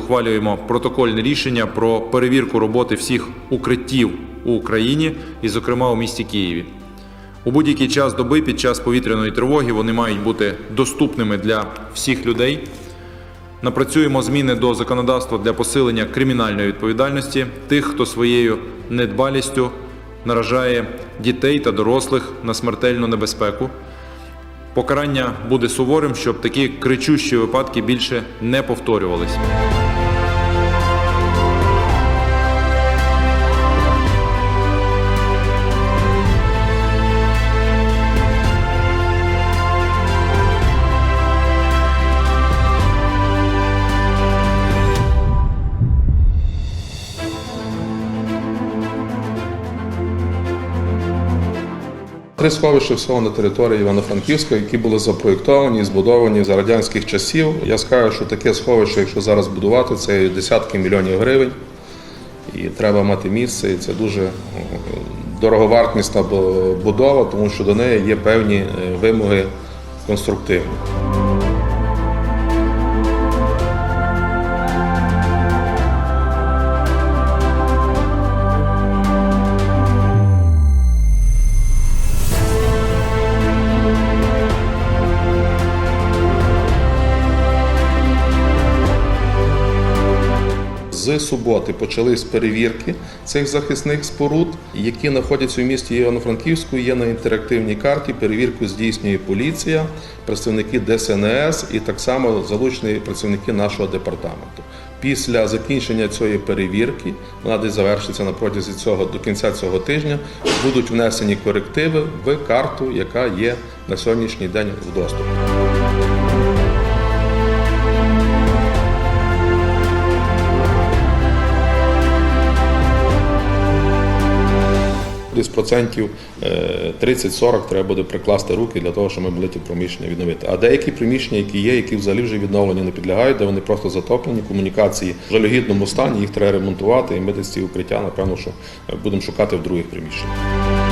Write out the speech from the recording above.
ухвалюємо протокольне рішення про перевірку роботи всіх укриттів у Україні, і, зокрема, у місті Києві. У будь-який час доби під час повітряної тривоги вони мають бути доступними для всіх людей. Напрацюємо зміни до законодавства для посилення кримінальної відповідальності тих, хто своєю недбалістю наражає дітей та дорослих на смертельну небезпеку. Покарання буде суворим, щоб такі кричущі випадки більше не повторювались. Три сховища всього на території Івано-Франківська, які були запроєктовані і збудовані за радянських часів. Я скажу, що таке сховище, якщо зараз будувати, це десятки мільйонів гривень. І треба мати місце, і це дуже е, дороговартісна будова, тому що до неї є певні е, вимоги конструктивні. З суботи почались перевірки цих захисних споруд, які знаходяться у місті Івано-Франківську. Є на інтерактивній карті. Перевірку здійснює поліція, представники ДСНС і так само залучені працівники нашого департаменту. Після закінчення цієї перевірки, вона десь завершиться на протязі цього до кінця цього тижня, будуть внесені корективи в карту, яка є на сьогоднішній день в доступі. Десь процентів е, 30-40 треба буде прикласти руки для того, щоб ми могли ті приміщення відновити. А деякі приміщення, які є, які взагалі вже відновлені не підлягають, де вони просто затоплені, комунікації в жалюгідному стані, їх треба ремонтувати, і ми десь ці укриття, напевно, що е, будемо шукати в других приміщеннях.